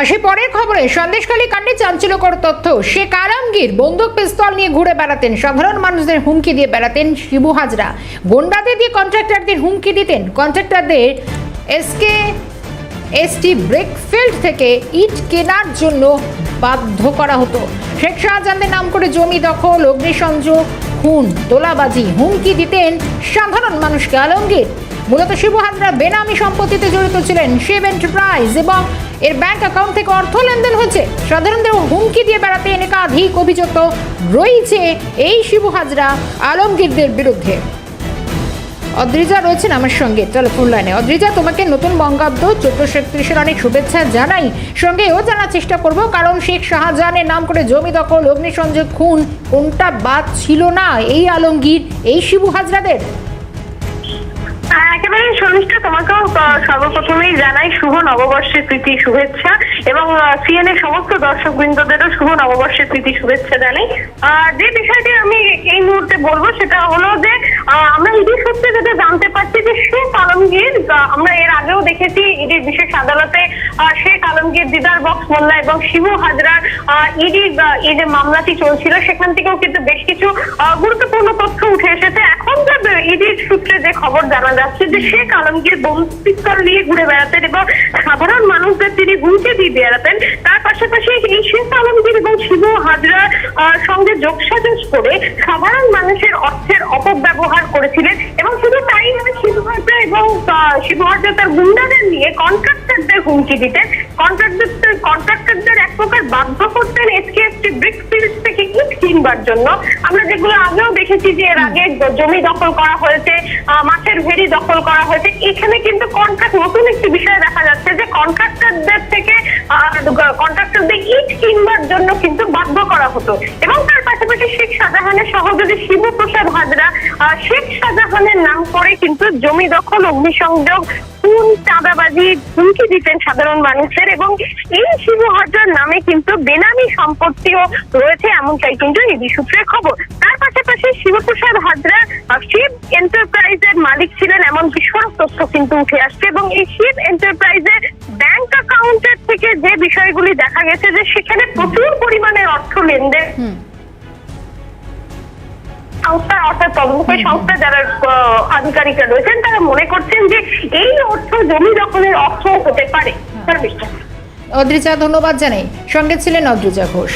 আসে পরের খবরে সন্দেশখালী কাণ্ডে চাঞ্চল্যকর তথ্য। শেখ আলমগীর বন্দুক পিস্তল নিয়ে ঘুরে বেড়াতেন। সাধারণ মানুষদের হুমকি দিয়ে বেড়াতেন শিবু হাজরা। গোন্ডাদের দিয়ে কন্ট্রাক্টরদের হুমকি দিতেন। কন্ট্রাক্টরদের এসকে, এসটি ব্রেকফিল্ড থেকে ইট কেনার জন্য বাধ্য করা হতো। শেখ শাহজাহানদের নাম করে জমি দখল, অগ্নিসংযোগ, খুন, তোলাবাজি, হুমকি দিতেন সাধারণ মানুষকে। আলমগীর মূলত শিবু হাজরা বেনামি সম্পত্তিতে জড়িত ছিলেন শিব এন্টারপ্রাইজ এবং এর ব্যাংক অ্যাকাউন্ট থেকে অর্থ লেনদেন হচ্ছে সাধারণদের হুমকি দিয়ে বেড়াতেন একাধিক অভিযুক্ত রয়েছে এই শিবু হাজরা আলমগীরদের বিরুদ্ধে। অদ্রিজা রয়েছেন আমার সঙ্গে টেলিফোন লাইনে অদ্রিজা, তোমাকে নতুন বঙ্গাব্দ চোদ্দশো একত্রিশের অনেক শুভেচ্ছা জানাই। সঙ্গে এও জানার চেষ্টা করব, কারণ শেখ শাহজাহানের নাম করে জমি দখল, অগ্নিসংযোগ, খুন, কোনটা বাদ ছিল না এই আলমগীর, এই শিবু হাজরাদের? একেবারে শর্মিষ্ঠা, তোমাকেও সর্বপ্রথমেই জানাই শুভ নববর্ষের প্রীতি, শুভেচ্ছা এবং সিএনএ সমস্ত দর্শক বৃন্দদেরও শুভ নববর্ষের প্রীতি, শুভেচ্ছা জানাই। যে বিষয়টি আমি এই মুহূর্তে বলব সেটা হলো যে আমরা ইডি সূত্রে যেটা জানতে পারছি যে শেখ আলমগীর আমরা এর আগেও দেখেছি ইডির বিশেষ আদালতে শেখ আলমগীর, দিদার বক্স মোল্লা এবং শিবু হাজরার ইডি এই যে মামলাটি চলছিল, সেখান থেকেও কিন্তু বেশ কিছু গুরুত্বপূর্ণ যে সূত্রে যে খবর জানা যাচ্ছে যে শেখ আলমগীর পিস্তল নিয়ে ঘুরে বেড়াতেন এবং সাধারণ মানুষদের তিনি হুমকি দিয়ে বেড়াতেন, তার পাশাপাশি এই শেখ আলমগীর এবং শিবু হাজরার সঙ্গে যোগসাজস করে সাধারণ মানুষের অর্থের অপব্যবহার করেছিলেন এবং শুধু তাই নয়, শিবু হাজরা এবং শিবু হাজরা তার গুন্ডাদের নিয়ে কন্ট্রাক্টরদের হুমকি দিতেন। কন্ট্রাক্টরদের কন্ট্রাক্টরদের এক প্রকার বাধ্য করতেন। এসকেএসটি ব্রিক ফিল্ড থেকে ইট কিনবার জন্য। আমরা যেগুলো আগেও দেখেছি যে এর আগে জমি দখল করা হয়েছে মাছের ভেড়ি দখল করা হয়েছে, এখানে কিন্তু কন্ট্রাক্ট নতুন একটি বিষয় দেখা যাচ্ছে যে কন্ট্রাক্টরদের থেকে কন্ট্রাক্টরদের ইট কিনবার জন্য কিন্তু বাধ্য করা হতো। এবং তার শাহজাহানের সহযোগী শিবু প্রসাদ হাজরা শেখ শাহজাহানের নাম করে কিন্তু জমি দখল, অগ্নিসংযোগ, খুন, চাঁদাবাজি, হুমকি দিতেন সাধারণ মানুষের এবং এই শিবু হাজরার নামে কিন্তু বেনামি সম্পত্তিও রয়েছে এমনটাই কিন্তু ইডি সূত্রের খবর। তার পাশাপাশি শিবপ্রসাদ হাজরা শিব এন্টারপ্রাইজের মালিক ছিলেন এমন বিস্ফোরক তথ্য কিন্তু উঠে আসছে এবং এই শিব এন্টারপ্রাইজের ব্যাংক অ্যাকাউন্টের থেকে যে বিষয়গুলি দেখা গেছে যে সেখানে প্রচুর পরিমাণে অর্থ লেনদেন সংস্থা অর্থাৎ তদন্তকারী সংস্থা যারা আধিকারিকরা রয়েছেন তারা মনে করছেন যে এই অর্থ জমি দখলের অর্থ হতে পারে। অদ্রিজা ধন্যবাদ জানাই। সঙ্গে ছিলেন অদ্রিজা ঘোষ।